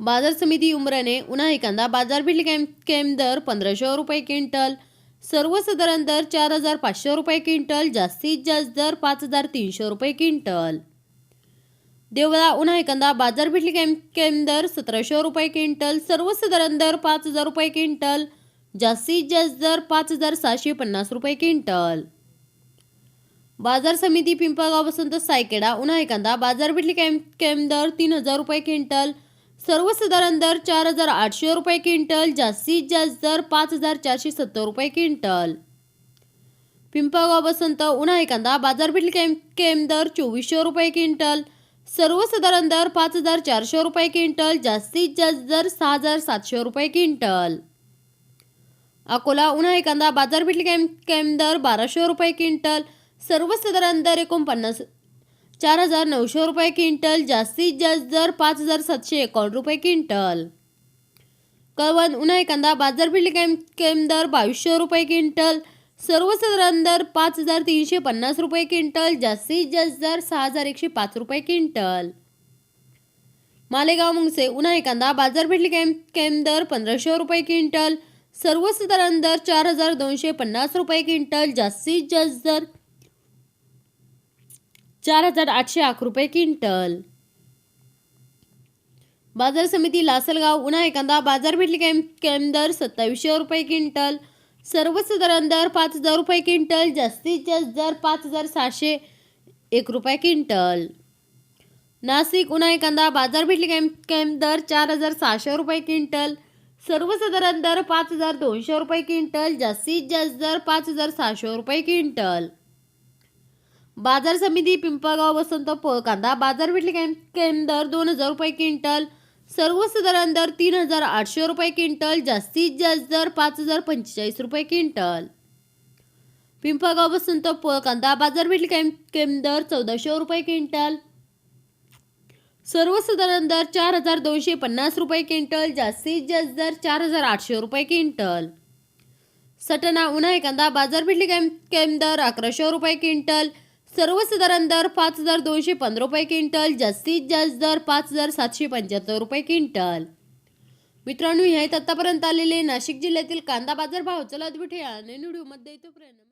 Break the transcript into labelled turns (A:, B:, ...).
A: बाजार समिती उमराने उन्हा कांदा बाजारपेठ कॅम कॅम दर पंधराशे रुपये क्विंटल. सर्वसाधारण दर चार हजार पाचशे रुपये क्विंटल जास्तीत जास्त दर पाच हजार तीनशे रुपये क्विंटल. देवळा उन्हा कांदा बाजारपेठ कॅम कॅम दर सतराशे रुपये क्विंटल सर्वसाधारण दर पाच हजार रुपये क्विंटल जास्तीत जास्त दर पाच हजार सहाशे पन्नास रुपये क्विंटल. बाजार समिती पिंपळगाव वसंत सायकेडा उन्हा कांदा बाजारपेठली कॅम कॅम दर तीन हजार रुपये क्विंटल सर्वसाधारण दर चार हजार आठशे रुपये क्विंटल जास्तीत जास्त दर पाच हजार चारशे सत्तर रुपये क्विंटल. पिंपळगाव वसंत उन्हाळी कांदा बाजारपेठ केम केम दर चोवीसशे रुपये क्विंटल. सर्वसाधारण दर पाच हजार चारशे रुपये क्विंटल जास्तीत जास्त दर सहा हजार सातशे रुपये क्विंटल. अकोला उन्हाळी कांदा बाजारपेठ केम केम दर बाराशे रुपये क्विंटल. सर्वसाधारण दर एकोणपन्नास चार हजार नऊशे रुपये क्विंटल जास्तीत जास्त दर पाच हजार सातशे एकावन्न रुपये क्विंटल. कळवण उन्हा कांदा बाजारपेठली कॅम केम दर बावीसशे रुपये क्विंटल सर्वसाधारण दर पाच हजार तीनशे पन्नास रुपये क्विंटल जास्तीत जास्त दर सहा हजार एकशे पाच रुपये क्विंटल. मालेगाव मुंगसे उन्हा कांदा बाजारपेठली कॅम केम दर पंधराशे रुपये क्विंटल सर्वसाधारण दर चार हजार दोनशे पन्नास रुपये क्विंटल जास्तीत जास्त दर चार हजार आठशे अकरा रुपये क्विंटल. बाजार समिती लासलगाव उन्हाळी बाजार भेटली कॅम कॅम दर सत्तावीसशे रुपये क्विंटल. सर्वसाधारण दर पाच हजार रुपये क्विंटल जास्तीत जास्त दर पाच हजार सहाशे एक रुपये क्विंटल. नाशिक उन्हाळी बाजार भेटली कॅम कॅम दर चार हजार सहाशे रुपये क्विंटल. सर्वसाधारण दर पाच हजार दोनशे रुपये क्विंटल जास्तीत जास्त दर पाच हजार सहाशे रुपये क्विंटल. बाजार समिती पिंपळगाव वसंत प कांदा बाजारपेठली कॅम कॅम दर दोन हजार रुपये क्विंटल. सर्वसाधारण दर तीन हजार आठशे रुपये क्विंटल जास्तीत जास्त दर पाच हजार पंचेचाळीस रुपये क्विंटल. पिंपळगाव वसंत प कांदा बाजारपेठली कॅम कॅम दर चौदाशे रुपये क्विंटल. सर्वसाधारण दर चार हजार दोनशे पन्नास रुपये क्विंटल जास्तीत जास्त दर चार हजार आठशे रुपये क्विंटल. सटना उन्हाळी कांदा बाजारपेठली कॅम कॅम दर अकराशे रुपये क्विंटल. सर्वसाधारण दर पाच हजार दोनशे पंधरा रुपये क्विंटल जास्तीत जास्त दर पाच हजार सातशे पंच्याहत्तर रुपये क्विंटल. मित्रांनो हे आहेत आतापर्यंत आलेले नाशिक जिल्ह्यातील कांदा बाजार भाव. चला भेटूया नवीन व्हिडिओमध्ये. तोपर्यंत